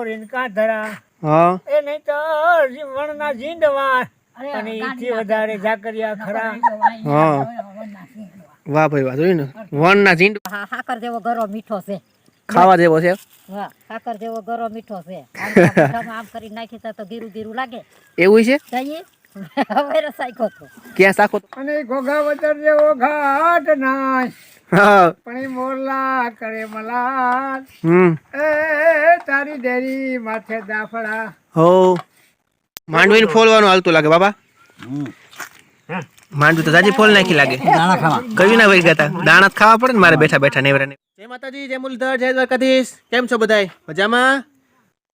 ધોરીને કાં ધરા હા. એ નહીં તો વણના જીંડવા અને ઈથી વધારે ઝાકરિયા ખરા. હા. વાહ ભાઈ વાહ જોઈ ને? વન ના ઝીંડ હા સાકર જેવો ગરો મીઠો છે. ખાવા જેવો છે હા સાકર જેવો ગરો મીઠો છે. આમ તો કરી નાખી તો ગીરું ગીરું લાગે. એવું છે? જઈએ? હવે રસાઈ તો. ક્યાં સાખો અને ઘોઘા વદર જેવો ઘાટ હા પણ મોરલા કરે મલાલ. હમ. એ તારી ડેરી માથે દાફડા. હો. માંડવીને ફોલવાનું હાલતું લાગે બાબા. માંડવી તો તાજી ફોલ નાખી લાગે. કયું ના વહી ગયા તા. દાણા જ ખાવા પડે ને મારે બેઠા બેઠા નેવરા ને જય માતાજી જય મુરલીધર જય દ્વારકાધીશ. કેમ છો બધાય? મજામાં?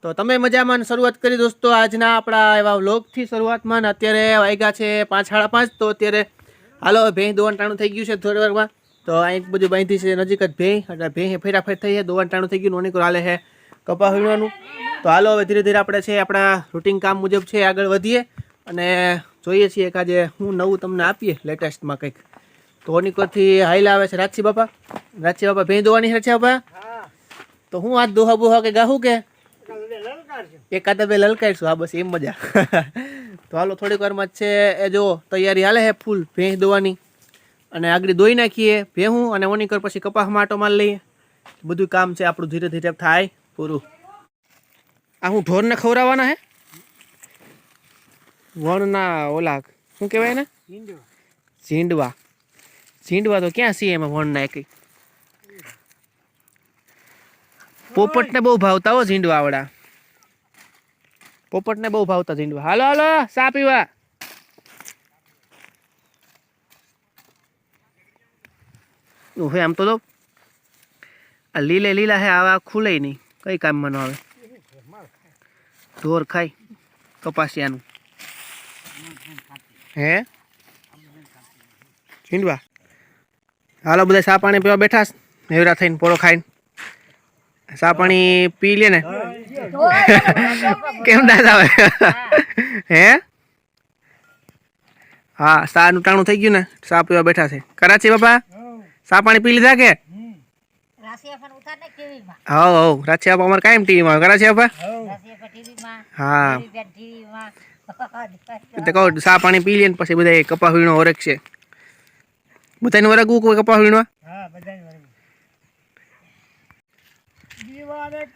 તો તમે મજામાં શરૂઆત કરી દોસ્તો આજના આપણા એવા વ્લોગથી શરૂઆતમાં ને અત્યારે વાગ્યા છે પાંચ સાડા પાંચ તો અત્યારે હાલો ભેંસ દોવાનું ટાણું થઈ ગયું છે થોડી વારમાં. તો અહીં બધું બાંધી છે નજીક જ ભે એટલે ભે ફેરાફેર થઈ છે, દોવાણ ટાણું થઈ ગયું, નોની હાલે છે કપા વીણવાનું. તો હાલો, હવે ધીરે ધીરે આપણે છે આપણા રૂટિન કામ મુજબ છે આગળ વધીએ અને જોઈએ છીએ કે આજે હું નવું તમને આપીએ લેટેસ્ટમાં કંઈક. તો ઓનિકોથી હાઈલા આવે છે રાચી બાપા. રાજસી બાપા ભેં દોવાની રાચી બાપા? તો હું આજ દોહા બોહા કે ગાહું કે? એકાદા બે લલકાઈશું હા, બસ એમ મજા. તો હાલો, થોડીક વારમાં જ છે, એ જો તૈયારી હાલે છે ફૂલ ભેંસ દોવાની. અને આગળ દોઈ નાખીએ, ભેહું અને ઓનિકર પછી કપાસ માટો માલ લઈએ. બધું કામ છે આપણું ધીરે ધીરે થાય, પૂરું. આ હું ઢોરને ખવડાવવાના હે? વણના ઓલા, શું કહેવાય ને ઝીંડવા. ઝીંડવા તો ક્યાં છીએ એમાં વણના એક પોપટને બહુ ભાવતા હો ઝીંડવા આવડા. પોપટને બહુ ભાવતા ઝીંડવા. હાલો હાલો સા પીવા. હવે આમ તો તો. આ લીલે લીલા હે, આવા ખુલે નહીં. કઈ કામમાં ન આવે. ઢોર ખાય કપાસિયાનું હે? ઝીંડવા હાલો, બધા સા પાણી પીવા બેઠા નેવરા થઈને પોળો ખાઈને. સા પાણી પી લે ને. કેમ ના આવે હે? હા સા નું ટાણું થઈ ગયું ને. સા પીવા બેઠા છે. કરાચી બાપા? સા પાણી પી લીધા કે? હવ હવ. રાચી આપા અમારે કાયમ ટીવીમાં. કરાચી બાપા રાશિયા હા. તે કહો સા પાણી પી લે ને પછી બધા કપા વીણો ઓરખ છે બધાને વરગવું કોઈ કપા વીણવા હા બધાને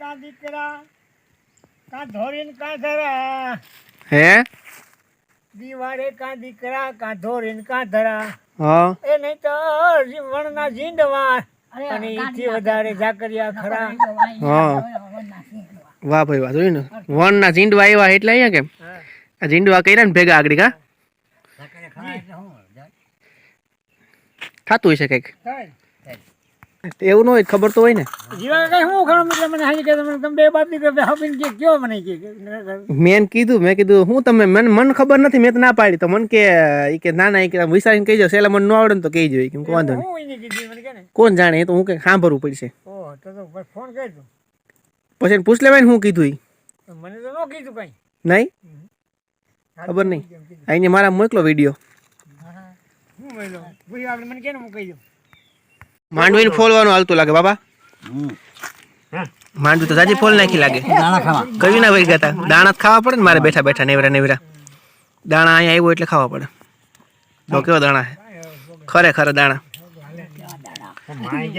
કાં દીકરા કા ધોરીન કા ધરા. હે? દીવારે કાં દીકરા કાં ધોરીને કા ધરા. હા. એ નહીં તો વણના ઝીંડવા. અને ઈથી વધારે ઝાકરિયા ખરા. હા. વાહ ભાઈ વાહ જોયું ને? વન ના ઝીંડવા આવ્યા એટલે અહીંયા કેમ? આ જીંડવા કર્યા ને ભેગા આગળ કા? થતું હશે કંઈક? એવું ન હોય ખબર તો હોય ને. જીવા કઈ હું ખરો એટલે મને હાજી કે તમે તમે બે બાપ દીકરા હાપીને કે કયો મને કે મેં કીધું મેં કીધું હું તમે મને મને ખબર નથી મેં તો ના પાડી. તો મને કે કે ના ના ઈ કે વિચારીને કહી જશે એટલે મને ન આવડે ને તો કહી જોઈએ કેમ કે વાંધો નહીં. કોણ જાણે એ તો હું કે સાંભળવું પડશે. ઓહ તો પછી પૂછ લેવાય ને હું કીધું મને તો ન કીધું કઈ. નહીં? ખબર નહીં. અહીંયા મારા મોકલો વીડિયો. હું મોકલો ભાઈ આપણે મને કેને મોકલી દઉં. માંડવીને ફોલવાનું. હાલતું લાગે બાબા. માંડવી તો જાજી ફોલ નાખી લાગે. કયું ના વહી ગયા તા. દાણા જ ખાવા પડે ને મારે બેઠા બેઠા નેવરા નેવરા. દાણા અહીંયા આવ્યો એટલે ખાવા પડે. તો કેવો દાણા હે ખરેખર દાણા.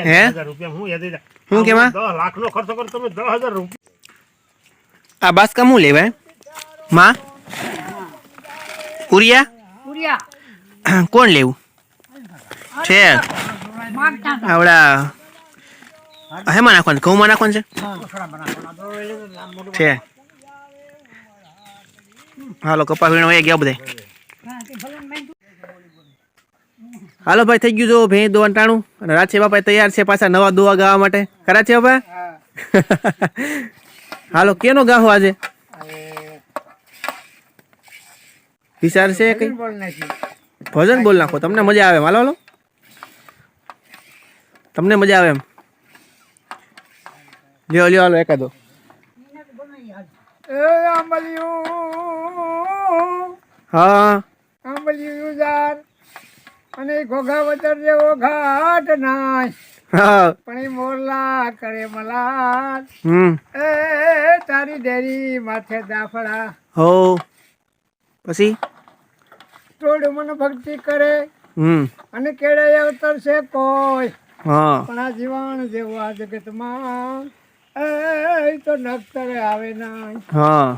હે? શું કેમાં? આ બાસકા હું લેવાય? માં? ઉરિયા? ઉરિયા. કોણ લેવું? છે. આવડા. હેમાં નાખવાનું ઘઉંમાં નાખવાનું છે? છે. હાલો કપા વીણો એ ગયા બધા. હાલો ભાઈ થઈ ગયું જો ભેં દોવાનું ટાણું. અને રાચે બાપા તૈયાર છે પાછા નવા દોવા ગાવા માટે. કરા છે બાપા? હાલો કેનો ગાહો આજે? વિચાર છે કઈ? ભજન બોલ નાખો તમને મજા આવે. હાલો હાલો. તમને મજા આવે એમ? લ્યો લ્યો હાલો એકાદો. હા. અને ઘોઘા વતર જેવો ઘાટ નાય પણ એ મોરલા કરે મલાલ એ તારી ડેરી માથે દાફડા. હો. પછી? ટોળ મન ભક્તિ કરે. હમ. અને કેળે અવતરશે કોઈ. હા. પણ આ જીવાણ જેવું આ જગતમાં. એ તો નક્તરે આવે ના હા.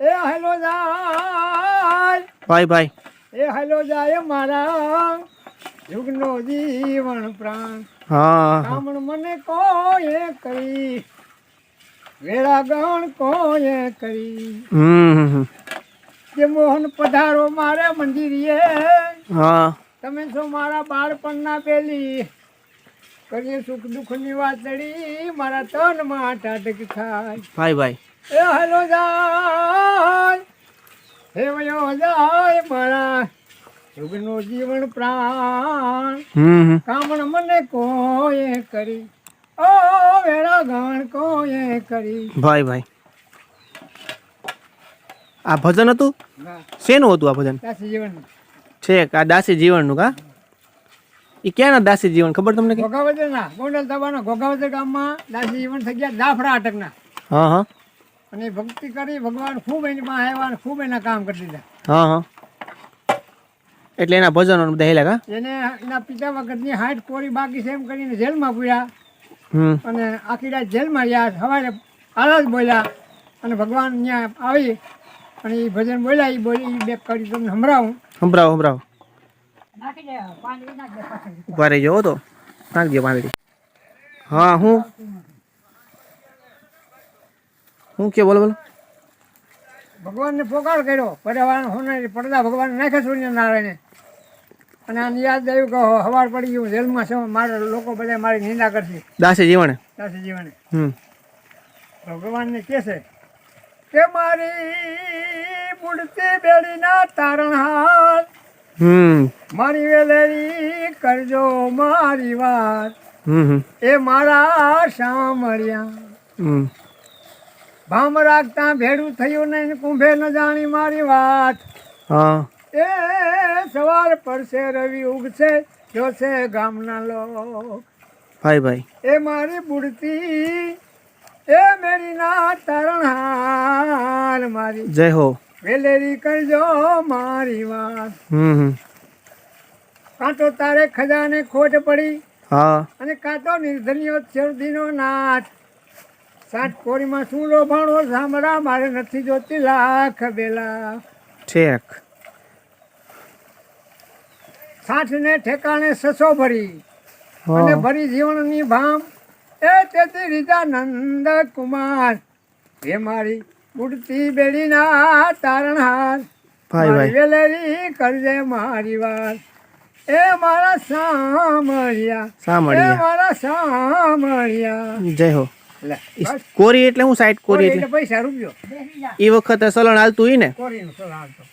એ હેલો જાય. ભાઈ ભાઈ. એ હેલો જાય મારા યુગનો જીવન પ્રાણ. હા. કામણ મને કોએ કરી? વેળા ગણ કોએ કરી હમ. જે મોહન પધારો મારે મંદિરીએ. હા. તમે છો મારા બાળપણના પેલી કરીએ સુખ દુઃખની વાતડી મારા તનમાં ટાટક થાય. ભાઈ ભાઈ. એ હલો જાય હે વયો જાય મારા યુગનો જીવન પ્રાણ. કામણ મને કોએ કરી ઓ વેળા ગાણ કોએ કરી. ભાઈ ભાઈ. આ ભજન હતું? શેનું હતું આ ભજન? દાસી જીવન છે આ દાસી જીવનનું કા? એ ક્યાંના દાસી જીવન? ખબર તમને ઘોઘાવદર ના ગોંડલ તાબાના ઘોઘાવદર ગામમાં દાસી જીવન થઈ ગયા દાફડા અટકના હા હા. અને ભક્તિ કરી ભગવાન ખૂબ એની પાસે આવ્યા અને ખૂબ એના કામ કરી દીધા. હા હા. એટલે એના ભજનો બધા કા? એને એના પિતા વખતની હાઈટ કોરી બાકી છે એમ કરીને જેલમાં પૂર્યા. હમ. અને આખી રાત જેલમાં રહ્યા સવારે આલા બોલ્યા અને ભગવાન ત્યાં આવી અને એ ભજન બોલ્યા એ બોલી બે કરી તમને સંભળાવું. સંભળાવો સંભળાવો. ઊભા રહી જવો તો. નાખજો પાંદડી હા હું? હું કે બોલો બોલો. ભગવાનને પોકાર કર્યો. પડ્યા હોનારી પડદા ભગવાન નાખ્યા સૂર્યનારાયણે. અને આને યાદ આવ્યું કે હવાર પડી ગયું. જેલમાં છે મારે લોકો બધા મારી નિંદા કરશે. દાસી જીવણે? દાસી જીવને હમ. ભગવાનને કહે છે કે મારી મૂર્તિ બેડીના તારણહાર હમ મારી વેલેરી કરજો મારી વાત. એ મારા સાંભળ્યા ભામ રાખતા ભેડું થયું નહીં કુંભે ન જાણી મારી વાત. એ સવાર પડશે રવિ ઉગશે જોશે ગામના લો ભાઈ ભાઈ. એ મારી બુડતી એ મેરી ના તારણહાર મારી. જય હો. વેલેરી કરજો મારી વાત. હમ કાં તો તારે ખજાને ખોટ પડી હા. અને કાં તો નિર્ધનીઓ શરદીનો નાથ. સાત કોરીમાં શું લોભાણો સાંભળા મારે નથી જોતી લાખ બેલા ઠેક. સાઠ ને ઠેકાણે સસો ભરી અને ભરી જીવનની ભામ. એ તેથી રીતા નંદ કુમાર. હે મારી ઉડતી બેડીના તારણહાર. વેલેરી કરજે મારી વાર. એ મારા સામળિયા એ મારા સામળિયા જય હો. કોરી એટલે હું સાઈડ કોરી એટલે? પૈસા રૂપિયો. એ વખતે સલણ હાલતું ઈ ને? કોરીનું સલણ હાલતું.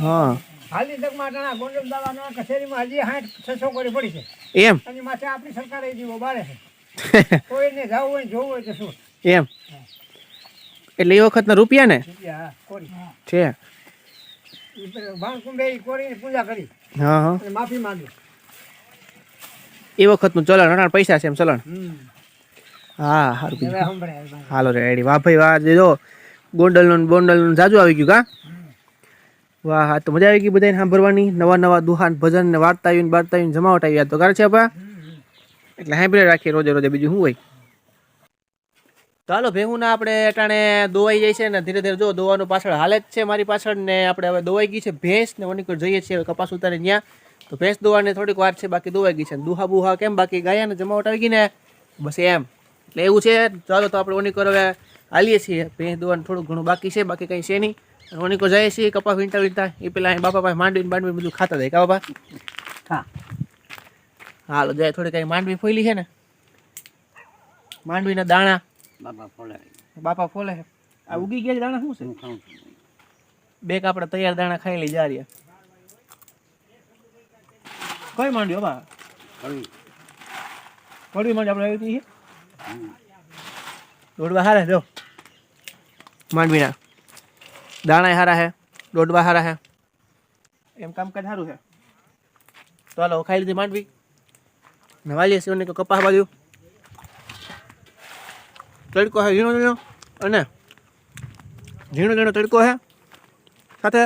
હા. હાલી તકમાં ટાણા ગોંડલ દાવાના કચેરીમાં હજી સાઠ છસો કોરી પડી છે. એમ? માથે આપણી સરકારે જીવો બાળે છે. કોઈને જવું હોય જોવું હોય તો શું? એમ? એટલે એ વખતના રૂપિયા ને? રૂપિયા, હા, કોરી. છે. હા હા. માફી માંગી. એ વખતનું ચલણ અઢાર પૈસા છે એમ ચલણ? હા સારું હાલો કીધું એડી વાહ ભાઈ વાહ જો ગોંડલનું ને બોંડલનું ને જાજુ આવી ગયું કા વાહ હા તો મજા આવી ગઈ બધાને સાંભળવાની. નવા નવા દુહાન ભજન ને વાર્તા આવીને વાર્તા આવીને જમાવટ આવી. તો કરે છે આપણા એટલે સાંભળે રાખીએ રોજે રોજે. બીજું શું હોય? ચાલો ભેહુના આપણે અટાણે દોવાઈ જાય છે ને ધીરે ધીરે જો દોવાનું પાછળ હાલે જ છે મારી પાછળ ને આપણે હવે દોવાઈ ગઈ છે ભેંસ ને વણીકર જઈએ છીએ કપાસ ઉતારે ત્યાં. તો ભેંસ દોવાની થોડીક વાર છે બાકી દોવાઈ ગઈ છે. દુહા બુહા કેમ બાકી? ગાયા ને જમાવટ આવી ગઈ ને? બસ એમ. એટલે એવું છે. ચાલો તો આપણે વણીકર હવે હાલીએ છીએ. ભેંસ દોવાનું થોડું ઘણું બાકી છે બાકી કંઈ છે નહીં. વણીકર જઈએ છીએ કપાસ વીંટા વીંટા. એ પેલા અહીં બાપા પાસે માંડવીને માંડવી બધું ખાતા જાય કા બાપા? હા. હાલો જાય થોડી કંઈ માંડવી ફોઈલી છે ને? માંડવીના દાણા. બાપા ફોલે. છે આ ઉગી ગયા છે દાણા શું છે? બે કાપડા તૈયાર દાણા ખાઈ લઈ જા રહ્યા. કઈ માંડ્યો બા? કડવી માંડ્યો આપણે આવી હતી દોડવા હારે જો. માંડવીના. દાણા હારા હે દોડવા હારા હે. એમ કામકાજ સારું છે ચાલો ખાઈ લીધી માંડવી. ને વાલીએ સેવને કપાસ બાજુ. તડકો છે ઝીણો ઝીણો. અને ઝીણો ઝીણો તડકો છે સાથે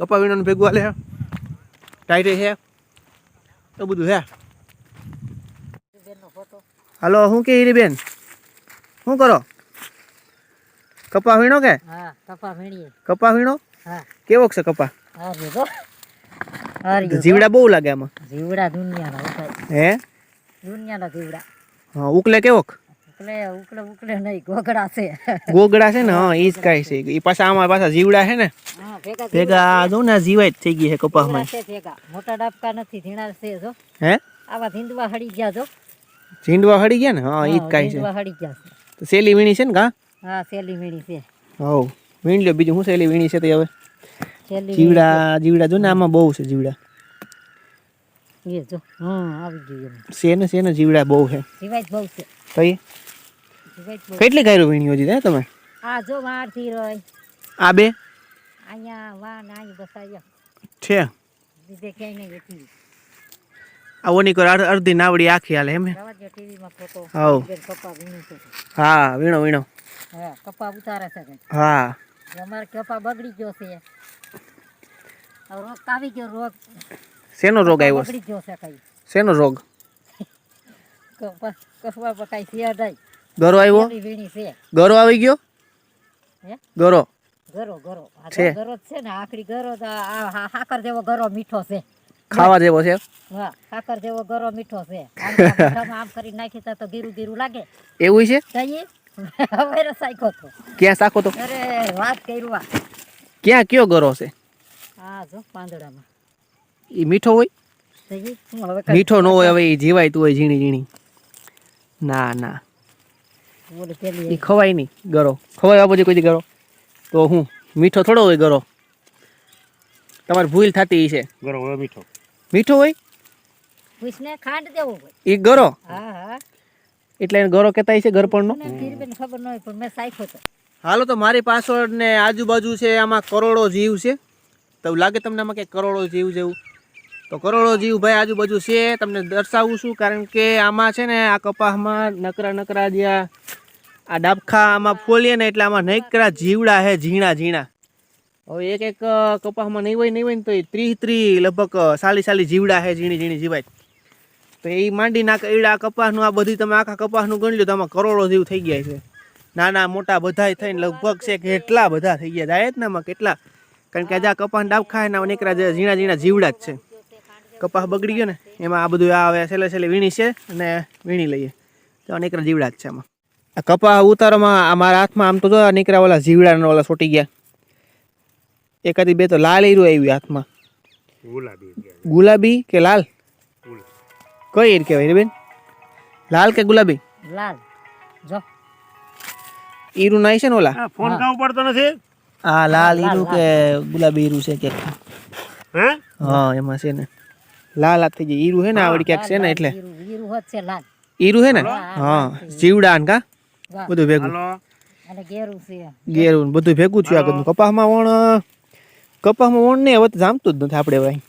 કપા વીણોનું ભેગું હાલે છે ટાઈટે છે તો બધું છે હાલો શું કે હીરીબેન? શું કરો? કપા વીણો કે? હા કપા વીણીએ કપા વીણો હા. કેવો છે કપા? જીવડા બહુ લાગે આમાં. જીવડા દુનિયાના હે? દુનિયાના જીવડા. હા ઉકલે કેવોક? ઉકલે ઉકલે ઉકલે નહીં ગોગડા છે. ગોગડા છે ને? હા એ જ કાંઈ છે. એ પાછા આમાં પાછા જીવડા છે ને? ભેગા જો ને જીવાય થઈ ગઈ છે કપાસમાં. ભેગા. મોટા ડાબકા નથી ધીણા છે જો. હે? આવા ધીંદવા હડી ગયા જો. ઝીંડવા હડી ગયા ને? હા એ જ હા, છે. હળી ગયા છે. તો સેલી વીણી છે ને કા? હા સેલી વીણી છે. હવ વીણ લ્યો બીજું શું સેલી વીણી છે તો હવે? જીવડા જીવડા જો ને આમાં બહુ છે જીવડા. એ જો હમ આવી ગયું સેને સેને જીવડા બહુ છે. જીવાય બહુ છે. તો કેટલી ગાયરો વીણી હજી હે તમે? આ જો વારથી રોય. આ બે? અહીંયા વાન અહીં બસ અહીંયા છે. બીજે ક્યાંય નહીં વેચી. આ ઓની કર અડ- અડધી નાવડી આખી હાલે એમ હે? જવા ટીવીમાં ફોટો. કપા વીણી છે. હા વીણો વીણો. હા કપા ઉતારે છે. હા. અમારે કપા બગડી ગયો છે. રોગ આવી ગયો રોગ. શેનો રોગ આવ્યો? બગડી ગયો છે કઈ. શેનો રોગ? કપા કપા પકાઈ છે નહીં ગરો આવ્યો? ગરો આવી ગયો? હે? ગરો. ગરો ગરો. તો છે. ગરો છે ને આખરી ગરો તો આ હા- હાકર જેવો ગરો મીઠો છે. ખાવા જેવો છે હા હાકર જેવો ગરો મીઠો છે. આમ તો કરી નાખી તો ગીરું ગીરું લાગે. એવું છે? જઈએ હવે તો. ક્યાં સાખો તો? અરે વાત કર્યું આ. ક્યાં કયો ગરો છે? હા જો પાંદડામાં. એ મીઠો હોય? મીઠો ન હોય હવે એ જીવાયતું હોય ઝીણી ઝીણી. ના ના. એ ખવાય નહીં ગરો. ખવાય પછી કોઈ ગરો. તો હું મીઠો થોડો હોય ગરો. તમારે ભૂલ થતી છે ગરો હોય મીઠો. મીઠો હોય? પૂછને ખાંડ દેવો હોય. એ ગરો? હા હા. એટલે એને ગરો કહેતા છે ગરપણનો મને ખબર ન હોય પણ મેં સાખ્યો તો. હાલો તો મારી પાછળ ને આજુબાજુ છે આમાં કરોડો જીવ છે. તો લાગે તમને આમાં કે કરોડો જીવ જેવું તો કરોડો જીવ ભાઈ આજુબાજુ છે તમને દર્શાવું છું કારણ કે આમાં છે ને આ કપાસમાં નકરા નકરા જે આ આ ડાબખા આમાં ફોલીએ ને એટલે આમાં નકરા જીવડા હે, ઝીણા ઝીણા. હવે એક એક કપાસમાં નહીં હોય નહીં હોય ને તો એ ત્રીસ ત્રીસ લગભગ સાલી સાલી જીવડા હે, ઝીણી ઝીણી જીવાય. તો એ માંડી નાખ એડા કપાસનું, આ બધી તમે આખા કપાસનું ગણી લો તો આમાં કરોડો જીવ થઈ ગયા છે. નાના મોટા બધાય થઈને લગભગ છે કેટલા બધા થઈ ગયા જાય ને આમાં કેટલા? કારણ કે આજે આ કપાસ ડાબખા એના નીકળ્યા જે ઝીણા ઝીણા જીવડા જ છે. કપાસ બગડી ગયો ને, એમાં આ બધું આ હવે છેલ્લે છેલ્લે વીણી છે અને વીણી લઈએ. તો નીકળ્યા જીવડા જ છે આમાં. આ કપાસ ઉતારોમાં આ મારા હાથમાં આમ તો જો નીકળ્યા ઓલા જીવડાના ઓલા છોટી ગયા. એકાદી બે તો લાલ હીરું આવ્યું હાથમાં. ગુલાબી કે લાલ? કઈ હીર કહેવાય બેન લાલ કે ગુલાબી? લાલ. જો. હીરું નાય છે ને ઓલા? ફોન કામ પડતો નથી? આ લાલ હીરું કે ગુલાબી હીરું છે કે? હે? હા એમાં છે ને. લાલ આ થઈ જાય હીરું છે ને આવડી ક્યાંક છે ને એટલે? હીરું છે લાલ. હીરું છે ને? હા જીવડા ને કા. બધું ભેગું. અને ઘેરું છે. બધું ભેગું થયું આગળ કપાસમાં વણ કપાસમાં વણ નહીં હવે તો જામતું જ નથી આપણે ભાઈ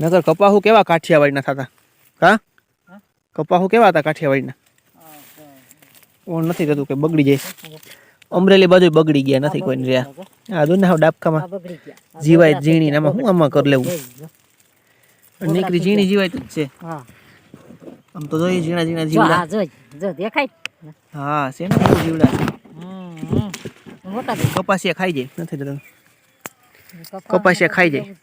નગર કપાહુ કેવા કાઠિયાવાડીના થતા? હા? કપાહુ કેવા હતા કાઠિયાવાડીના? વણ નથી થતું કે બગડી જાય. અમરેલી બાજુ બગડી ગયા નથી કોઈ રહ્યા. આ દો ને ડાબકામાં આ બગડી ગયા. જીવાય ઝીણી ને આમાં શું આમાં કરી લેવું? નીકળી ઝીણી જીવાય જ છે. હા. આમ તો જોઈ ઝીણા ઝીણા જીવડા. હા જોઈ જો દેખાય. હા સેના એવું જીવડા છે. મોટા બી. કપાસિયા ખાઈ જાય. નથી થતું કપાસિયા ખાઈ જાય.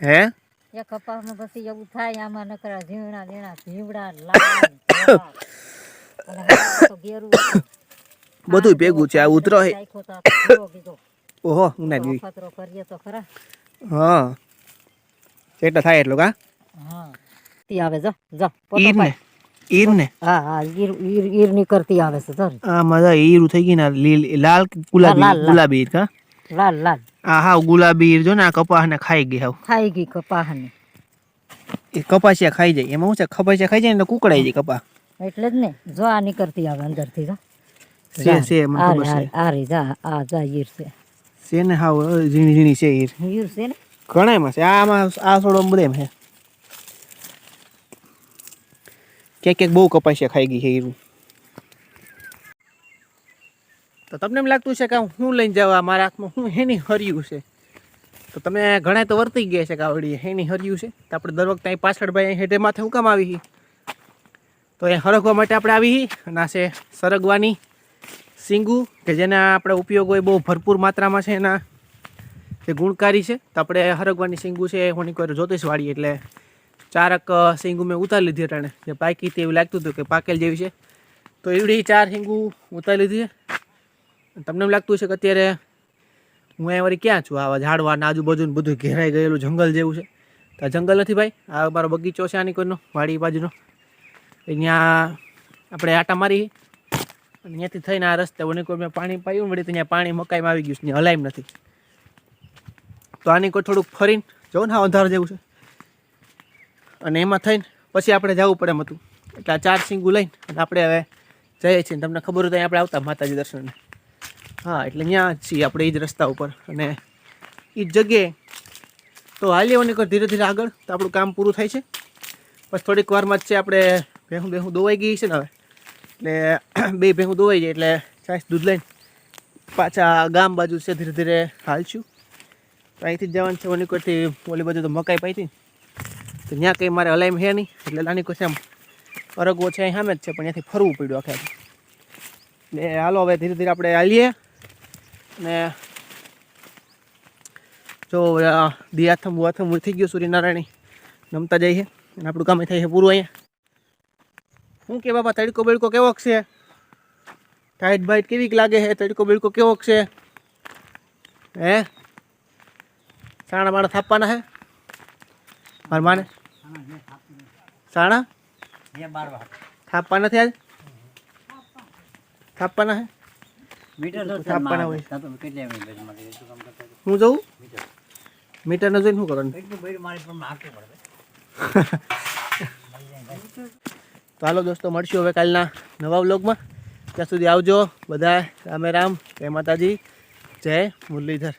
હે? એ કપાસમાં પછી એવું થાય આમાં નકરા ઝીણા ઝીણા જીવડા લાલ. બધું ભેગું છે આ ઉતરો હે. ઓહો ઉના દીધી કરીએ તો ખરા. હા. એટલા થાય એટલું કા? હા. તી આવે જો જો પોતો ને ઈર ને હા હા ઈર ઈર ઈર નીકળતી આવે છે સર આ મજા ઈર થઈ ગઈ ના લીલ લાલ ગુલાબી. ગુલાબી ઈર કા? લાલ લાલ. આ હા ગુલાબી ઈર જો ને આ કપાસ ને ખાઈ ગઈ હાવ. ખાઈ ગઈ કપાહની એ કપાસિયા ખાઈ જાય. એમાં શું છે કપાસિયા ખાઈ જાય ને કુકડાઈ જાય કપા એટલે જ ને જો આ નીકળતી આવે અંદરથી છે છે મને ખબર છે. આ રે જા આ જા ઈર છે. છે ને હાવ ઝીણી ઝીણી છે ઈર. ઈર છે ને? ઘણાયમાં છે. આમાં આ થોડો બધે છે. ક્યાંક ક્યાંક બહુ કપાસિયા ખાઈ ગઈ છે હીરું. તો તમને એમ લાગતું છે કે હું લઈને જવા મારા હાથમાં હું હેની હર્યું છે? તો તમે ઘણા તો વર્તી ગયા છે કે આવડી હેની હર્યું છે? તો આપણે દર વખતે અહીં પાછળ ભાઈ હેઠે માથે હું કામ આવી હી? તો એ હરગવા માટે આપણે આવી હી અને આ છે સરગવાની સિંગુ, કે જેના આપણે ઉપયોગ હોય બહુ ભરપૂર માત્રામાં છે એના જે ગુણકારી છે. તો આપણે હરગવાની સિંગુ છે એ હોની કોઈ જ્યોતિષવાળી એટલે ચારક સિંગુ મેં ઉતારી લીધી અટાણે. જે પાકી તે એવું લાગતું હતું કે પાકેલ જેવી છે. તો એવડી ચાર સિંગુ ઉતારી લીધી. છે તમને એમ લાગતું છે કે અત્યારે હું અહીંયા વળી ક્યાં છું? આવા ઝાડવા ને આજુબાજુ બધું ઘેરાઈ ગયેલું જંગલ જેવું છે. તો જંગલ નથી ભાઈ. આ મારો બગીચો છે આની કોઈનો, વાડી બાજુનો. અહીંયા આપણે આટા મારી. અને ત્યાંથી થઈને આ રસ્તે મેં પાણી પાયું વળી તો અહીંયા પાણી મકાઈમાં આવી ગયું છે. ત્યાં હલાઈમ નથી. તો આની કોઈ થોડુંક ફરીને જવું ને આ અંધાર જેવું છે. અને એમાં થઈને પછી આપણે જવું પડે એમ હતું. એટલે આ ચાર સિંગુ લઈને અને આપણે હવે જઈએ છીએ. તમને ખબર હોય આપણે આવતા માતાજી દર્શનને હા, એટલે ત્યાં છીએ આપણે એ જ રસ્તા ઉપર. અને એ જ જગ્યાએ તો હાલીએ ઓની કોઈ ધીરે ધીરે આગળ તો આપણું કામ પૂરું થાય છે. પછી થોડીક વારમાં જ છે આપણે ભેહું ભેહું દોવાઈ ગઈ છે ને હવે. એટલે બે ભેહું દોવાઈ જાય એટલે છાશ દૂધ લઈને પાછા ગામ બાજુ છે ધીરે ધીરે હાલશું. અહીંથી જ જવાનું છે. ઓલી કોઈથી ઓલી બાજુ તો મકાઈ પાઈ હતી તો ત્યાં કંઈ મારે હલાઈમ હે નહીં. એટલે નાની કોઈ એમ અરગવો છે અહીં સામે જ છે, પણ ત્યાંથી ફરવું પડ્યું આખે ને હાલો, હવે ધીરે ધીરે આપણે હાલીએ. ને જો, આ દિયાથમ વાથમ થઈ ગયું, સૂર્યનારાયણ નમતા છે. અને આપણું કામ થાય છે પૂરું અહીંયા. શું કે બાપા તડકો બડકો કેવોક છે? ટાઈટ બાઈટ કેવીક લાગે છે? તડકો બડકો કેવોક છે? હે? સાણા બાણા થાપવાના હે મારે માને? સાણા થાપવા નથી આજ થાપવાના હે થાપવાના હોય હું જઉં મીટર ન જોઈને શું કરવાનું તો હાલો દોસ્તો મળશું હવે કાલના નવા વ્લોગમાં. ત્યાં સુધી આવજો બધા રામે રામ જય માતાજી જય મુરલીધર.